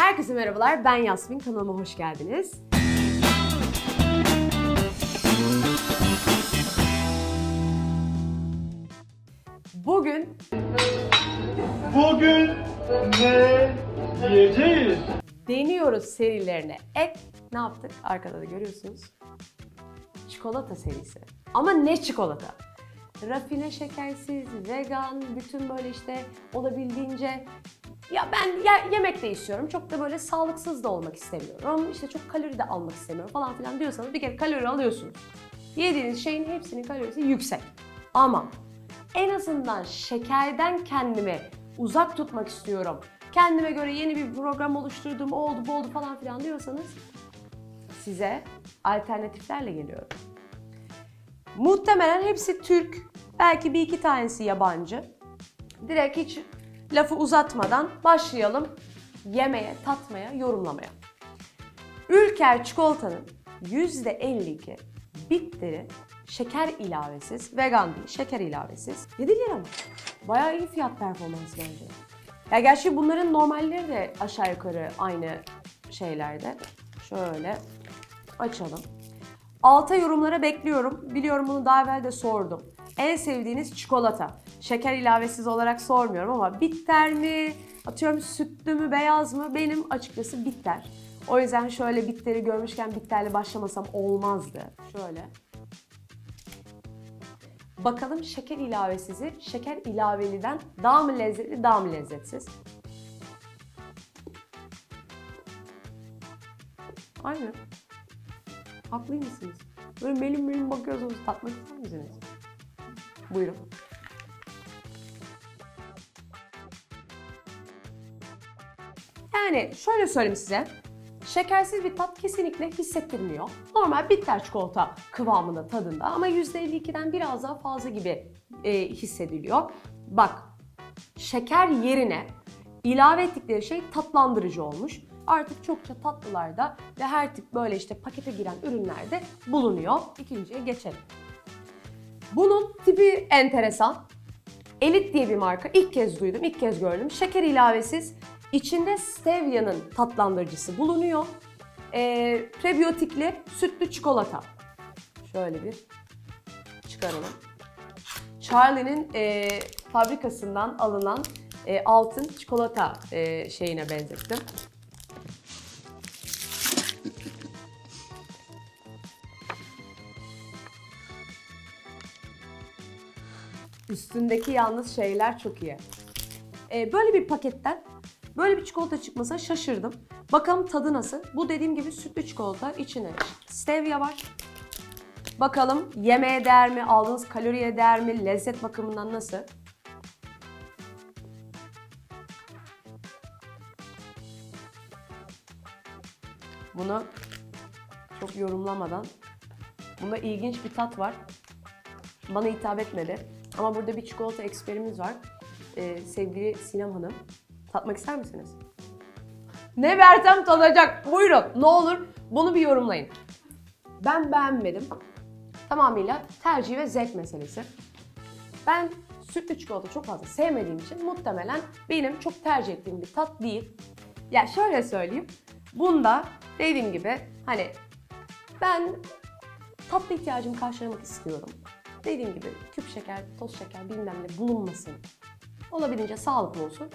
Herkese merhabalar, ben Yasmin. Kanalıma hoş geldiniz. Bugün Bugün ne yiyeceğiz? deniyoruz serilerine ek ne yaptık? Arkada da görüyorsunuz. Çikolata serisi. Ama ne çikolata? Rafine şekersiz, vegan, bütün böyle işte olabildiğince ya ben ye- yemek de istiyorum. Çok da böyle sağlıksız da olmak istemiyorum. İşte çok kalori de almak istemiyorum falan filan diyorsanız bir kere kalori alıyorsunuz. Yediğiniz şeyin hepsinin kalorisi yüksek. Ama en azından şekerden kendimi uzak tutmak istiyorum. Kendime göre yeni bir program oluşturdum, o oldu bu oldu falan filan diyorsanız size alternatiflerle geliyorum. Muhtemelen hepsi Türk, belki bir iki tanesi yabancı. Direkt hiç lafı uzatmadan başlayalım yemeye, tatmaya, yorumlamaya. Ülker çikolatanın %52 bitteri şeker ilavesiz, vegan değil, şeker ilavesiz. 7 lira mı? Bayağı iyi fiyat performansı bence. Ya gerçi bunların normalleri de aşağı yukarı aynı şeylerde. Şöyle açalım. Alta yorumlara bekliyorum. Biliyorum bunu daha evvel de sordum. En sevdiğiniz çikolata. Şeker ilavesiz olarak sormuyorum ama bitter mi? Atıyorum sütlü mü, beyaz mı? Benim açıkçası bitter. O yüzden şöyle bitteri görmüşken bitterli başlamasam olmazdı. Şöyle. Bakalım şeker ilavesizi şeker ilaveliden daha mı lezzetli, daha mı lezzetsiz? Aynen. Haklıymışsınız. Böyle melim melim bakıyorsunuz. Tatmak ister misiniz? Buyurun. Yani şöyle söyleyeyim size. Şekersiz bir tat kesinlikle hissettirmiyor. Normal bitter çikolata kıvamında tadında ama %52'den biraz daha fazla gibi e, hissediliyor. Bak şeker yerine ilave ettikleri şey tatlandırıcı olmuş. Artık çokça tatlılarda ve her tip böyle işte pakete giren ürünlerde bulunuyor. İkinciye geçelim. Bunun tipi enteresan. Elit diye bir marka. İlk kez duydum, ilk kez gördüm. Şeker ilavesiz. İçinde stevia'nın tatlandırıcısı bulunuyor. Ee, prebiyotikli sütlü çikolata. Şöyle bir çıkaralım. Charlie'nin e, fabrikasından alınan e, altın çikolata e, şeyine benzettim. Üstündeki yalnız şeyler çok iyi. E, böyle bir paketten böyle bir çikolata çıkmasa şaşırdım. Bakalım tadı nasıl? Bu dediğim gibi sütlü çikolata. içine stevia var. Bakalım yemeğe değer mi, aldığınız kaloriye değer mi, lezzet bakımından nasıl? Bunu çok yorumlamadan, bunda ilginç bir tat var. Bana hitap etmedi. Ama burada bir çikolata eksperimiz var. Ee, sevgili Sinem Hanım. Tatmak ister misiniz? Ne versem tadacak. Buyurun. Ne olur bunu bir yorumlayın. Ben beğenmedim. Tamamıyla tercih ve zevk meselesi. Ben sütlü çikolata çok fazla sevmediğim için muhtemelen benim çok tercih ettiğim bir tat değil. Ya şöyle söyleyeyim. Bunda dediğim gibi hani ben tatlı ihtiyacımı karşılamak istiyorum. Dediğim gibi küp şeker, toz şeker bilmem ne bulunmasın. Olabildiğince sağlıklı olsun.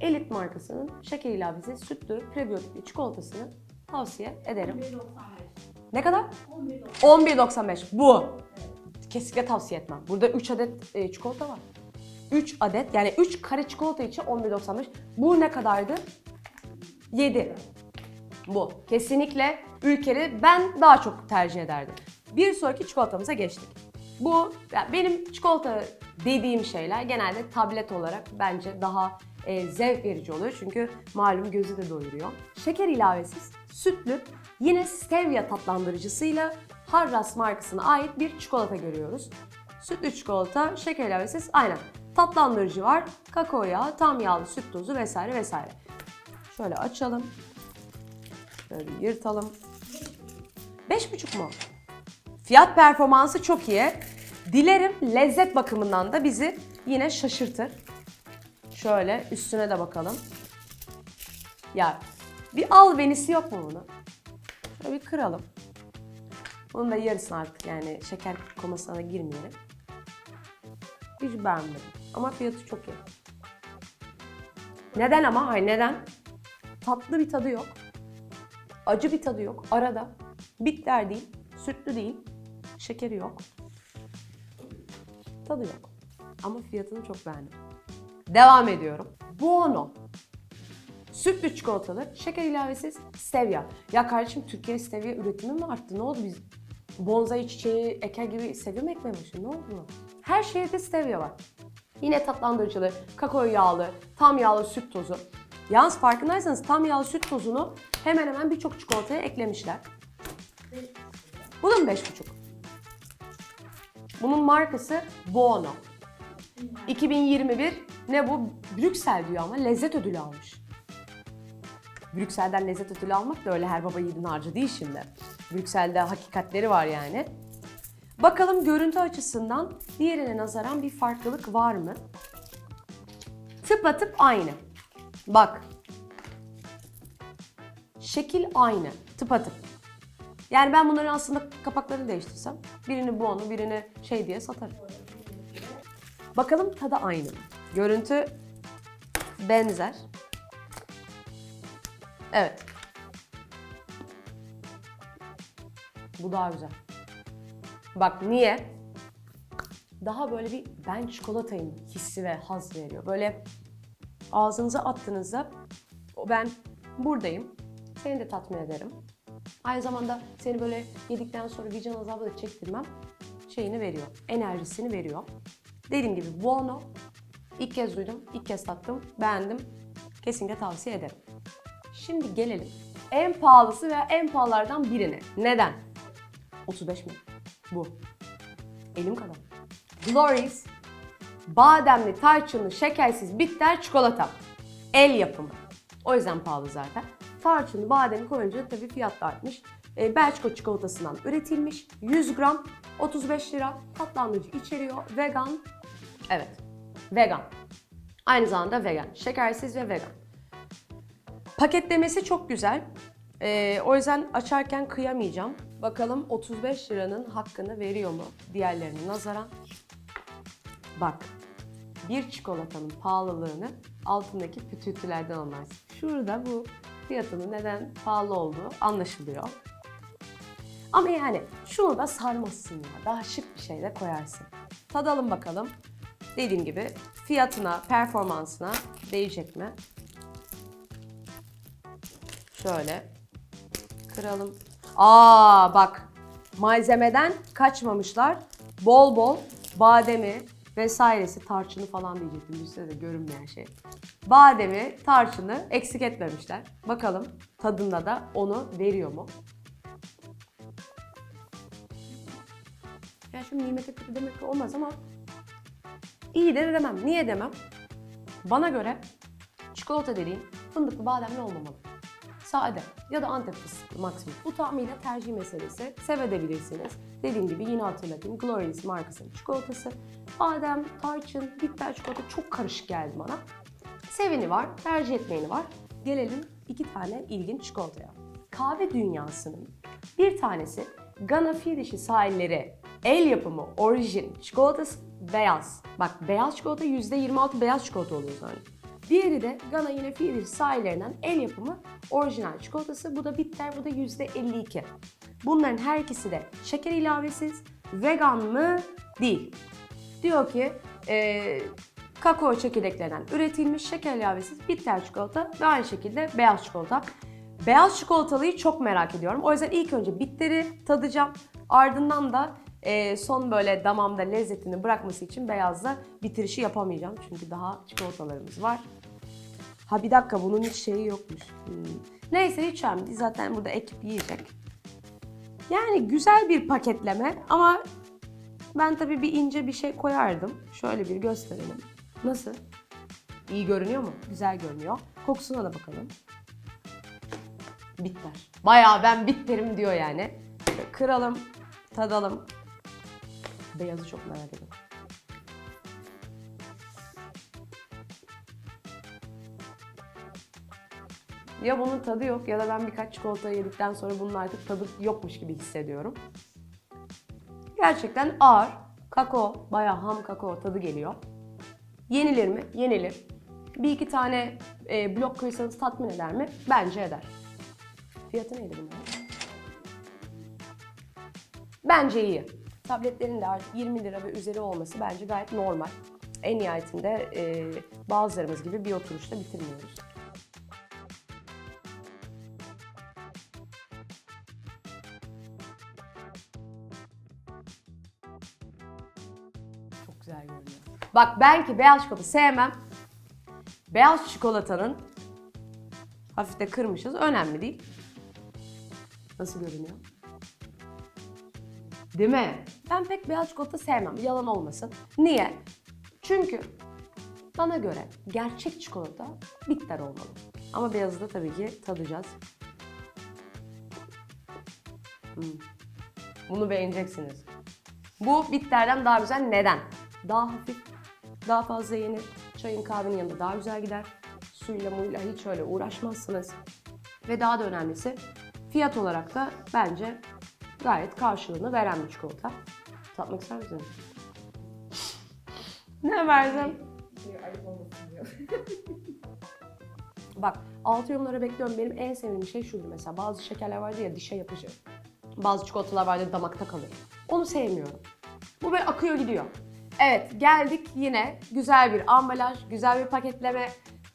Elit markasının şeker ilavesi sütlü prebiyotikli çikolatasını tavsiye ederim. Ne kadar? 11.95. Bu. Kesinlikle tavsiye etmem. Burada 3 adet e, çikolata var. 3 adet yani 3 kare çikolata için 11.95. Bu ne kadardı? 7. Bu. Kesinlikle ülkeri ben daha çok tercih ederdim. Bir sonraki çikolatamıza geçtik. Bu yani benim çikolata dediğim şeyler genelde tablet olarak bence daha e, zevk verici oluyor. Çünkü malum gözü de doyuruyor. Şeker ilavesiz, sütlü, yine stevia tatlandırıcısıyla Harras markasına ait bir çikolata görüyoruz. Sütlü çikolata, şeker ilavesiz, aynen. Tatlandırıcı var, kakao yağı, tam yağlı süt tozu vesaire vesaire. Şöyle açalım. Şöyle yırtalım. 5,5 mu? Fiyat performansı çok iyi. Dilerim lezzet bakımından da bizi yine şaşırtır. Şöyle üstüne de bakalım. Ya Bir al benisi yok mu bunu? Şöyle bir kıralım. Bunun da yarısını artık yani şeker komasına da girmeyelim. Hiç beğenmedim. Ama fiyatı çok iyi. Neden ama? Hayır neden? Tatlı bir tadı yok. Acı bir tadı yok. Arada. Bitter değil. Sütlü değil. Şekeri yok. Tadı yok. Ama fiyatını çok beğendim. Devam ediyorum. Buono. Sütlü çikolatalı, şeker ilavesiz stevia. Ya kardeşim Türkiye stevia üretimi mi arttı? Ne oldu biz? Bonsai çiçeği eker gibi stevia mı ekmeye başladı? Ne oldu? Her şeyde stevia var. Yine tatlandırıcılı, kakao yağlı, tam yağlı süt tozu. Yalnız farkındaysanız tam yağlı süt tozunu hemen hemen birçok çikolataya eklemişler. Bunun 5,5. Bunun markası Buono. 2021 ne bu? Brüksel diyor ama lezzet ödülü almış. Brüksel'den lezzet ödülü almak da öyle her baba yiğidin harcı değil şimdi. Brüksel'de hakikatleri var yani. Bakalım görüntü açısından diğerine nazaran bir farklılık var mı? Tıpatıp aynı. Bak. Şekil aynı. Tıpatıp. Yani ben bunların aslında kapaklarını değiştirsem birini bu onu birini şey diye satarım. Bakalım tadı aynı mı? Görüntü benzer. Evet. Bu daha güzel. Bak niye? Daha böyle bir ben çikolatayım hissi ve haz veriyor. Böyle ağzınıza attığınızda ben buradayım. Seni de tatmin ederim. Aynı zamanda seni böyle yedikten sonra vicdan azabı da çektirmem şeyini veriyor. Enerjisini veriyor. Dediğim gibi Buono ilk kez duydum, ilk kez tattım, beğendim. Kesinlikle tavsiye ederim. Şimdi gelelim en pahalısı veya en pahalılardan birine. Neden? 35 mi? Bu. Elim kadar. Glory's bademli, tarçınlı, şekersiz, bitter çikolata. El yapımı. O yüzden pahalı zaten. Tarçını, bademi koyunca tabii fiyat da artmış. E, Belçika çikolatasından üretilmiş. 100 gram 35 lira. Tatlandırıcı içeriyor. Vegan. Evet. Vegan. Aynı zamanda vegan. Şekersiz ve vegan. Paketlemesi çok güzel. Ee, o yüzden açarken kıyamayacağım. Bakalım 35 liranın hakkını veriyor mu diğerlerine nazaran? Bak, bir çikolatanın pahalılığını altındaki pütürtülerden anlarsın. Şurada bu fiyatının neden pahalı olduğu anlaşılıyor. Ama yani şunu da sarmazsın ya. Daha şık bir şey de koyarsın. Tadalım bakalım. Dediğim gibi fiyatına, performansına değecek mi? Şöyle kıralım. Aa bak malzemeden kaçmamışlar. Bol bol bademi vesairesi tarçını falan diyecektim. Üstüne de görünmeyen şey. Bademi, tarçını eksik etmemişler. Bakalım tadında da onu veriyor mu? Ya şimdi nimete kötü demek olmaz ama iyi de demem. Niye demem? Bana göre çikolata dediğin fındıklı bademli olmamalı. Sade ya da antep fıstıklı maksimum. Bu tamamıyla tercih meselesi. Sevebilirsiniz. Dediğim gibi yine hatırlatayım. Glorious markasının çikolatası. Badem, tarçın, bitter çikolata çok karışık geldi bana. Seveni var, tercih etmeyeni var. Gelelim iki tane ilginç çikolataya. Kahve dünyasının bir tanesi Gana Fidişi sahilleri el yapımı orijin çikolatası beyaz. Bak beyaz çikolata %26 beyaz çikolata oluyor zaten. Diğeri de Gana yine Fidişi sahillerinden el yapımı orijinal çikolatası. Bu da bitter, bu da %52. Bunların her ikisi de şeker ilavesiz, vegan mı? Değil. Diyor ki eee kakao çekirdeklerinden üretilmiş şeker ilavesiz bitter çikolata ve aynı şekilde beyaz çikolata. Beyaz çikolatalıyı çok merak ediyorum. O yüzden ilk önce bitteri tadacağım. Ardından da eee, son böyle damamda lezzetini bırakması için beyazla bitirişi yapamayacağım. Çünkü daha çikolatalarımız var. Ha bir dakika bunun hiç şeyi yokmuş. Hmm. Neyse hiç önemli. Zaten burada ekip yiyecek. Yani güzel bir paketleme ama ben tabii bir ince bir şey koyardım. Şöyle bir gösterelim. Nasıl? İyi görünüyor mu? Güzel görünüyor. Kokusuna da bakalım. Bitter. Bayağı ben bitterim diyor yani. Kıralım, tadalım. Beyazı çok merak ediyorum. Ya bunun tadı yok ya da ben birkaç çikolata yedikten sonra bunun artık tadı yokmuş gibi hissediyorum. Gerçekten ağır. Kakao, bayağı ham kakao tadı geliyor. Yenilir mi? Yenilir. Bir iki tane e, blok kırsanız tatmin eder mi? Bence eder. Fiyatı neydi bunun? Bence iyi. Tabletlerin de artık 20 lira ve üzeri olması bence gayet normal. En nihayetinde e, bazılarımız gibi bir oturuşta bitirmiyoruz. Çok güzel görünüyor. Bak ben ki beyaz çikolata sevmem. Beyaz çikolatanın hafif de kırmışız. Önemli değil. Nasıl görünüyor? Değil mi? Ben pek beyaz çikolata sevmem. Yalan olmasın. Niye? Çünkü bana göre gerçek çikolata bitter olmalı. Ama beyazı da tabii ki tadacağız. Hmm. Bunu beğeneceksiniz. Bu bitterden daha güzel. Neden? Daha hafif, daha fazla yenir. Çayın kahvenin yanında daha güzel gider. Suyla muyla hiç öyle uğraşmazsınız. Ve daha da önemlisi fiyat olarak da bence gayet karşılığını veren bir çikolata. Tatmak ister misiniz? ne verdim? Bak altı yorumlara bekliyorum. Benim en sevdiğim şey şuydu mesela. Bazı şekerler vardı ya dişe yapıcı. Bazı çikolatalar vardı damakta kalır. Onu sevmiyorum. Bu böyle akıyor gidiyor. Evet geldik yine güzel bir ambalaj, güzel bir paketleme.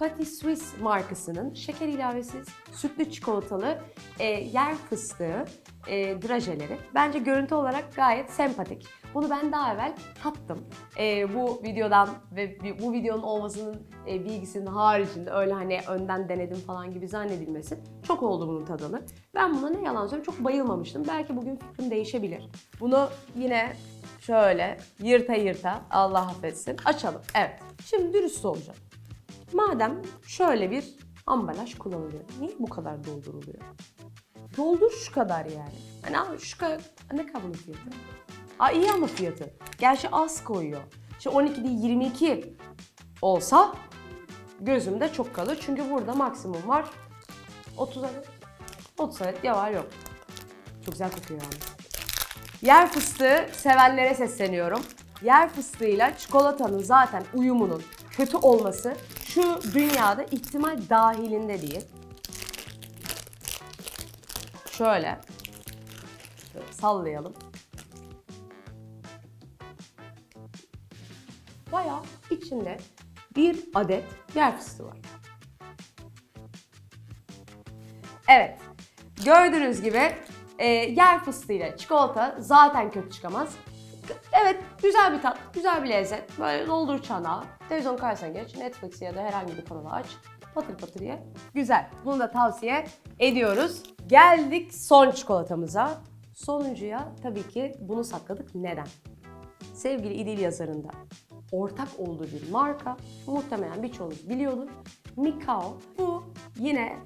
Pati Swiss markasının şeker ilavesiz sütlü çikolatalı e, yer fıstığı e, drajeleri. Bence görüntü olarak gayet sempatik. Bunu ben daha evvel tattım. E, bu videodan ve bu videonun olmasının e, bilgisinin haricinde öyle hani önden denedim falan gibi zannedilmesin. Çok oldu bunun tadalı. Ben buna ne yalan söyleyeyim çok bayılmamıştım. Belki bugün fikrim değişebilir. Bunu yine şöyle yırta yırta Allah affetsin açalım. Evet. Şimdi dürüst olacağım. Madem şöyle bir ambalaj kullanılıyor. Niye bu kadar dolduruluyor? Doldur şu kadar yani. Hani abi şu kadar, ne kadar fiyatı? Aa iyi ama fiyatı. Gerçi az koyuyor. İşte 12 değil 22 olsa gözümde çok kalır. Çünkü burada maksimum var 30 adet. 30 adet ya var yok. Çok güzel kokuyor yani. Yer fıstığı sevenlere sesleniyorum. Yer fıstığıyla çikolatanın zaten uyumunun kötü olması şu dünyada ihtimal dahilinde değil. Şöyle. Şöyle sallayalım. Bayağı içinde bir adet yer fıstığı var. Evet. Gördüğünüz gibi e, yer fıstığıyla çikolata zaten kötü çıkamaz. Güzel bir tat, güzel bir lezzet. Böyle doldur çanağı, televizyon karşısına geç, Netflix ya da herhangi bir kanalı aç. Patır patır ye. Güzel. Bunu da tavsiye ediyoruz. Geldik son çikolatamıza. Sonuncuya tabii ki bunu sakladık. Neden? Sevgili İdil yazarında ortak olduğu bir marka. Muhtemelen birçoğunuz biliyordur. Mikao. Bu yine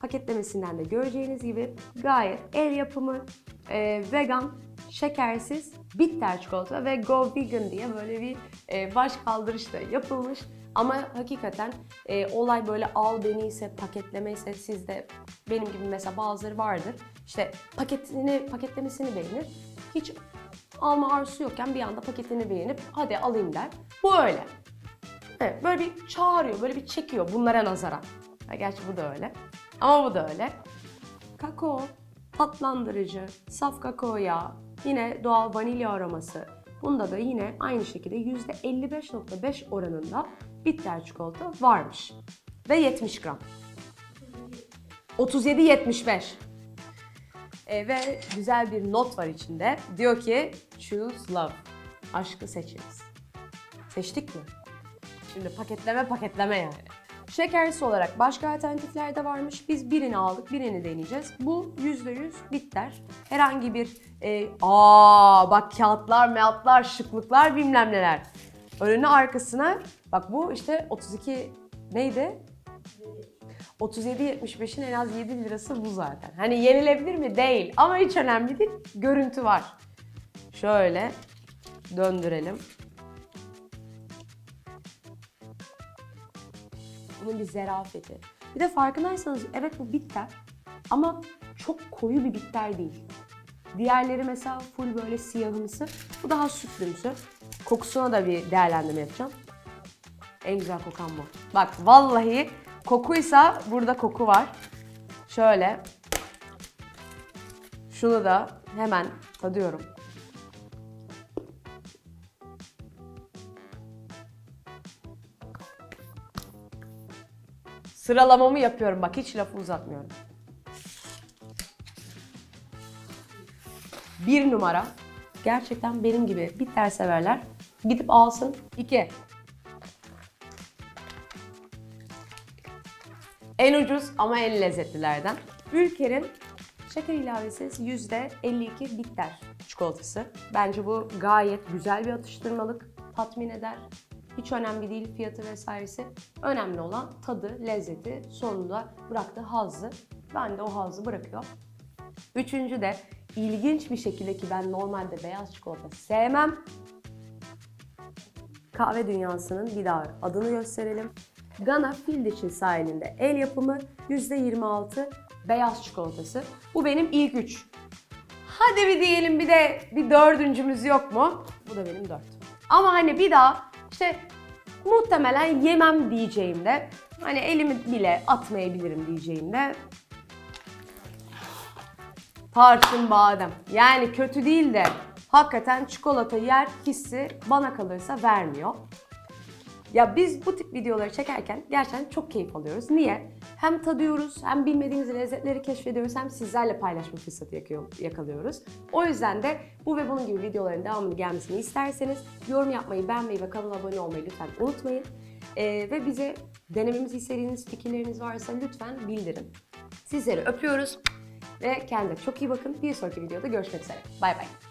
paketlemesinden de göreceğiniz gibi gayet el yapımı, e, vegan, şekersiz, bitter çikolata ve go vegan diye böyle bir e, baş kaldırışla yapılmış. Ama hakikaten e, olay böyle al beni ise paketleme ise sizde benim gibi mesela bazıları vardır. İşte paketini paketlemesini beğenir. Hiç alma arzusu yokken bir anda paketini beğenip hadi alayım der. Bu öyle. Evet, böyle bir çağırıyor, böyle bir çekiyor bunlara nazaran. Ha, gerçi bu da öyle. Ama bu da öyle. Kakao, tatlandırıcı, saf kakao yağı, yine doğal vanilya aroması. Bunda da yine aynı şekilde %55.5 oranında bitter çikolata varmış. Ve 70 gram. 37.75. E, ve güzel bir not var içinde. Diyor ki choose love. Aşkı seçiniz. Seçtik mi? Şimdi paketleme paketleme yani. Şekersiz olarak başka alternatifler de varmış. Biz birini aldık, birini deneyeceğiz. Bu %100 bitter. Herhangi bir e, aa bak kağıtlar, meatlar, şıklıklar bilmem neler. Önüne arkasına bak bu işte 32 neydi? 37.75'in en az 7 lirası bu zaten. Hani yenilebilir mi? Değil. Ama hiç önemli değil. Görüntü var. Şöyle döndürelim. Bunun bir zerafeti. Bir de farkındaysanız evet bu bitter ama çok koyu bir bitter değil. Diğerleri mesela full böyle siyahımsı. Bu daha sütlümsü. Kokusuna da bir değerlendirme yapacağım. En güzel kokan bu. Bak vallahi kokuysa burada koku var. Şöyle. Şunu da hemen tadıyorum. Sıralamamı yapıyorum bak hiç lafı uzatmıyorum. Bir numara. Gerçekten benim gibi bitter severler. Gidip alsın. İki. En ucuz ama en lezzetlilerden. Ülker'in şeker ilavesiz %52 bitter çikolatası. Bence bu gayet güzel bir atıştırmalık. Tatmin eder. Hiç önemli değil fiyatı vesairesi. Önemli olan tadı, lezzeti, sonunda bıraktığı hazzı. Ben de o hazzı bırakıyor. Üçüncü de ilginç bir şekilde ki ben normalde beyaz çikolata sevmem. Kahve dünyasının bir daha adını gösterelim. Gana Fildiç'in sahilinde el yapımı %26 beyaz çikolatası. Bu benim ilk üç. Hadi bir diyelim bir de bir dördüncümüz yok mu? Bu da benim dört. Ama hani bir daha işte muhtemelen yemem diyeceğimde hani elimi bile atmayabilirim diyeceğimde tarçın badem. Yani kötü değil de hakikaten çikolata yer hissi bana kalırsa vermiyor. Ya biz bu tip videoları çekerken gerçekten çok keyif alıyoruz. Niye? Hem tadıyoruz, hem bilmediğimiz lezzetleri keşfediyoruz, hem sizlerle paylaşma fırsatı yakalıyoruz. O yüzden de bu ve bunun gibi videoların devamını gelmesini isterseniz yorum yapmayı, beğenmeyi ve kanala abone olmayı lütfen unutmayın. Ee, ve bize denememizi istediğiniz fikirleriniz varsa lütfen bildirin. Sizleri öpüyoruz ve kendinize çok iyi bakın. Bir sonraki videoda görüşmek üzere. Bay bay.